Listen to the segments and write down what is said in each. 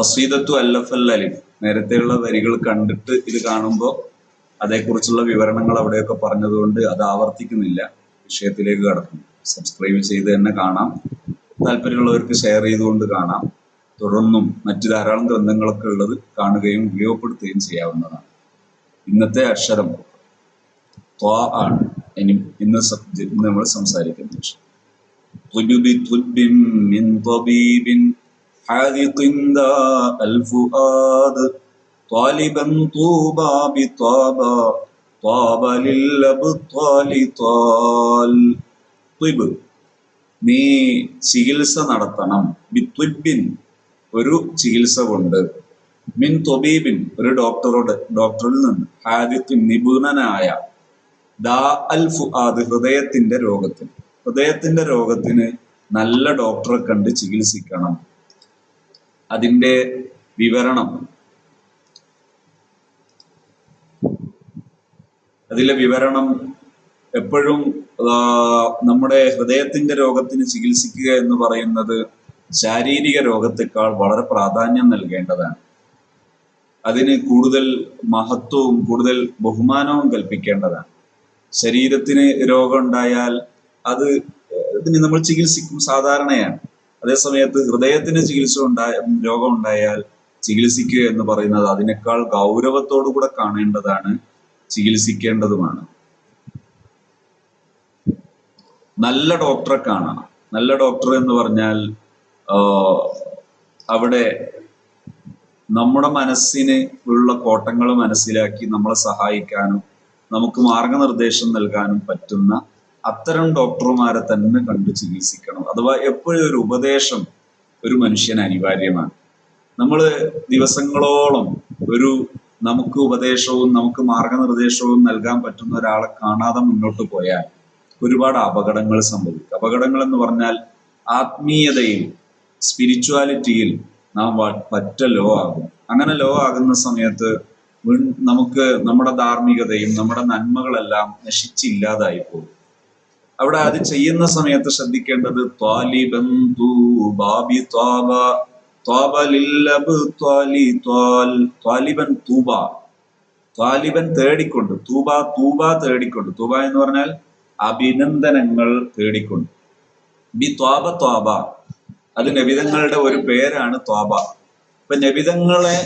ഖസീദത്തു അല്ലഫ് അലിഫ്. നേരത്തെയുള്ള വരികൾ കണ്ടിട്ട് ഇത് കാണുമ്പോൾ അതേക്കുറിച്ചുള്ള വിവരണങ്ങൾ അവിടെയൊക്കെ പറഞ്ഞതുകൊണ്ട് അത് ആവർത്തിക്കുന്നില്ല. വിഷയത്തിലേക്ക് കടക്കുന്നു. സബ്സ്ക്രൈബ് ചെയ്ത് തന്നെ കാണാം. താല്പര്യമുള്ളവർക്ക് ഷെയർ ചെയ്തുകൊണ്ട് കാണാം. തുടർന്നും മറ്റു ധാരാളം ഗ്രന്ഥങ്ങളൊക്കെ ഉള്ളത് കാണുകയും ഉപയോഗപ്പെടുത്തുകയും ചെയ്യാവുന്നതാണ്. ഇന്നത്തെ അക്ഷരം ത്വാ ആണ്. ഇനി ഇന്ന് നമ്മൾ സംസാരിക്കുന്ന വിഷയം طلب طلب من طبيب حاذق داء الفؤاد طالبا طوبى بطابا طاب للأبطال طال طب നീ ചികിത്സ നടത്തണം ബിത്വിബിൻ ഒരു ചികിത്സ കൊണ്ട് മിൻ തൊബീബിൻ ഒരു ഡോക്ടറോട് ഡോക്ടറിൽ നിന്ന് ഹാദിത്തിൻ നിപുണനായ ദാ അൽ ഫുആദ് ഹൃദയത്തിന്റെ രോഗത്തിന് ഹൃദയത്തിന്റെ രോഗത്തിന് നല്ല ഡോക്ടറെ കണ്ട് ചികിത്സിക്കണം അതിന്റെ വിവരണം. അതിലെ വിവരണം എപ്പോഴും നമ്മുടെ ഹൃദയത്തിന്റെ രോഗത്തിന് ചികിത്സിക്കുക എന്ന് പറയുന്നത് ശാരീരിക രോഗത്തെക്കാൾ വളരെ പ്രാധാന്യം നൽകേണ്ടതാണ്. അതിന് കൂടുതൽ മഹത്വവും കൂടുതൽ ബഹുമാനവും കൽപ്പിക്കേണ്ടതാണ്. ശരീരത്തിന് രോഗം ഉണ്ടായാൽ അത് ഇതിനെ നമ്മൾ ചികിത്സിക്കും സാധാരണയാണ്. അതേസമയത്ത് ഹൃദയത്തിന് ചികിത്സ ഉണ്ടായ രോഗം ഉണ്ടായാൽ ചികിത്സിക്കുക എന്ന് പറയുന്നത് അതിനേക്കാൾ ഗൗരവത്തോടു കൂടെ കാണേണ്ടതാണ് ചികിത്സിക്കേണ്ടതുമാണ്. നല്ല ഡോക്ടറെ കാണണം. നല്ല ഡോക്ടർ എന്ന് പറഞ്ഞാൽ അവിടെ നമ്മുടെ മനസ്സിന് ഉള്ള കോട്ടങ്ങൾ മനസ്സിലാക്കി നമ്മളെ സഹായിക്കാനും നമുക്ക് മാർഗനിർദ്ദേശം നൽകാനും പറ്റുന്ന അത്തരം ഡോക്ടർമാരെ തന്നെ കണ്ട് ചികിത്സിക്കണം. അഥവാ എപ്പോഴും ഒരു ഉപദേശം ഒരു മനുഷ്യന് അനിവാര്യമാണ്. നമ്മൾ ദിവസങ്ങളോളം ഒരു നമുക്ക് ഉപദേശവും നമുക്ക് മാർഗനിർദ്ദേശവും നൽകാൻ പറ്റുന്ന ഒരാളെ കാണാതെ മുന്നോട്ട് പോയാൽ ഒരുപാട് അപകടങ്ങൾ സംഭവിക്കും. അപകടങ്ങൾ എന്ന് പറഞ്ഞാൽ ആത്മീയതയിൽ സ്പിരിച്വാലിറ്റിയിൽ നാം പറ്റ ലോ ആകും. അങ്ങനെ ലോ ആകുന്ന സമയത്ത് നമുക്ക് നമ്മുടെ ധാർമ്മികതയും നമ്മുടെ നന്മകളെല്ലാം നശിച്ചില്ലാതായി പോകും. അവിടെ അത് ചെയ്യുന്ന സമയത്ത് ശ്രദ്ധിക്കേണ്ടത് ത്വാലിബൻ തൂബ. ത്വാലിബൻ തേടിക്കൊണ്ട്. തൂബ തൂബ തേടിക്കൊണ്ട്. തൂബ എന്ന് പറഞ്ഞാൽ അഭിനന്ദനങ്ങൾ തേടിക്കൊണ്ട്. ബി ത്വാബ ത്വാബ. അത് നബിതങ്ങളുടെ ഒരു പേരാണ് ത്വാബ. ഇപ്പൊ നബിതങ്ങളെ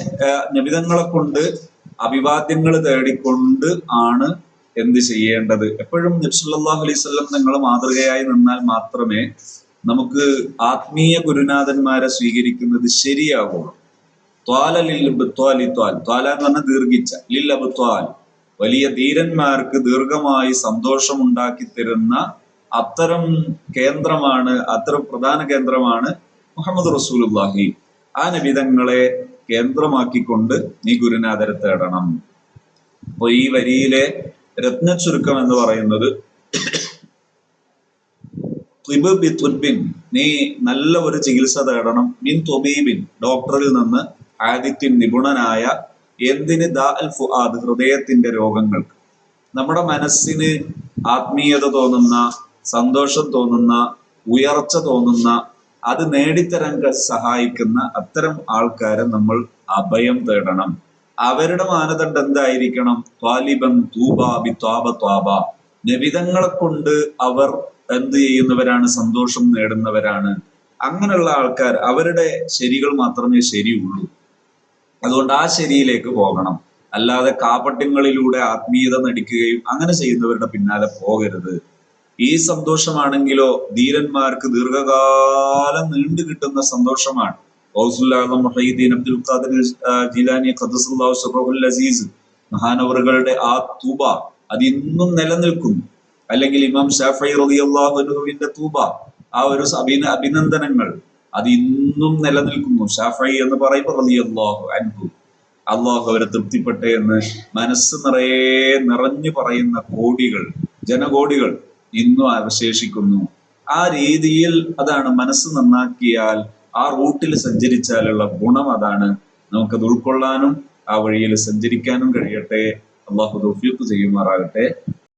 നബിതങ്ങളെ കൊണ്ട് അഭിവാദ്യങ്ങൾ തേടിക്കൊണ്ട് ആണ് എന്ത് ചെയ്യേണ്ടത്? എപ്പോഴും നബ്സുല്ലാഹു അലൈഹി സ്വല്ലം മാതൃകയായി നിന്നാൽ മാത്രമേ നമുക്ക് ആത്മീയ ഗുരുനാഥന്മാരെ സ്വീകരിക്കുന്നത് ശരിയാകുള്ളൂ ത്വാല ലിൽ ത്വാൽ. ത്വാല എന്ന് പറഞ്ഞാൽ ദീർഘിച്ച. ലിൽ അബ്ത്വാൽ. വലിയ ധീരന്മാർക്ക് ദീർഘമായി സന്തോഷം ഉണ്ടാക്കി തരുന്ന അത്തരം കേന്ദ്രമാണ് അത്തരം പ്രധാന കേന്ദ്രമാണ് മുഹമ്മദ് റസൂലുള്ളാഹി. ആ നബിതങ്ങളെ കേന്ദ്രമാക്കിക്കൊണ്ട് നീ ഗുരുനാഥരെ തേടണം. അപ്പൊ ഈ വരിയിലെ രത്ന ചുരുക്കം എന്ന് പറയുന്നത്. നീ നല്ല ഒരു ചികിത്സ തേടണം. മിൻ തൊബീബിൻ ഡോക്ടറിൽ നിന്ന് ആദിത്യൻ നിപുണനായ എന്തിന് ഫുആദ് ഹൃദയത്തിന്റെ രോഗങ്ങൾക്ക്. നമ്മുടെ മനസ്സിന് ആത്മീയത തോന്നുന്ന സന്തോഷം തോന്നുന്ന ഉയർച്ച തോന്നുന്ന അത് നേടിത്തരാൻ സഹായിക്കുന്ന അത്തരം ആൾക്കാരെ നമ്മൾ അഭയം തേടണം. അവരുടെ മാനദണ്ഡം എന്തായിരിക്കണം? ത്വാലിബൻ തൂബാബി ത്വാബ ത്വാബ. നബിതങ്ങളെ കൊണ്ട് അവർ എന്ത് ചെയ്യുന്നവരാണ്? സന്തോഷം നേടുന്നവരാണ്. അങ്ങനെയുള്ള ആൾക്കാർ അവരുടെ ശരികൾ മാത്രമേ ശരിയുള്ളൂ. അതുകൊണ്ട് ആ ശരിയിലേക്ക് പോകണം. അല്ലാതെ കാപട്യങ്ങളിലൂടെ ആത്മീയത നടിക്കുകയും അങ്ങനെ ചെയ്യുന്നവരുടെ പിന്നാലെ പോകരുത്. ഈ സന്തോഷമാണെങ്കിലോ ധീരന്മാർക്ക് ദീർഘകാലം നീണ്ടു കിട്ടുന്ന സന്തോഷമാണ്. ഗൗസുല്ലാദം മുഹീദ്ദീൻ അബ്ദുൽ ഖാദിർ ജിലാനി അസീസ് മഹാനവറുകളുടെ ആ തൂബ അത് ഇന്നും നിലനിൽക്കുന്നു. അല്ലെങ്കിൽ ഇമാം ഷാഫി തൂബ ആ ഒരു അഭിന അഭിനന്ദനങ്ങൾ അത് ഇന്നും നിലനിൽക്കുന്നു. ഷാഫി എന്ന് പറയുമ്പോൾ അള്ളാഹു അൻഹു. അള്ളാഹു അവരെ തൃപ്തിപ്പെട്ടെ എന്ന് മനസ്സ് നിറയെ നിറഞ്ഞു പറയുന്ന കോടികൾ ജനകോടികൾ ഇന്നും അവശേഷിക്കുന്നു. ആ രീതിയിൽ അതാണ് മനസ്സ് നന്നാക്കിയാൽ ആ റൂട്ടിൽ സഞ്ചരിച്ചാലുള്ള ഗുണം അതാണ്. നമുക്കത് ഉൾക്കൊള്ളാനും ആ വഴിയിൽ സഞ്ചരിക്കാനും കഴിയട്ടെ. അള്ളാഹു തൗഫീഖ് ചെയ്യുമാറാകട്ടെ.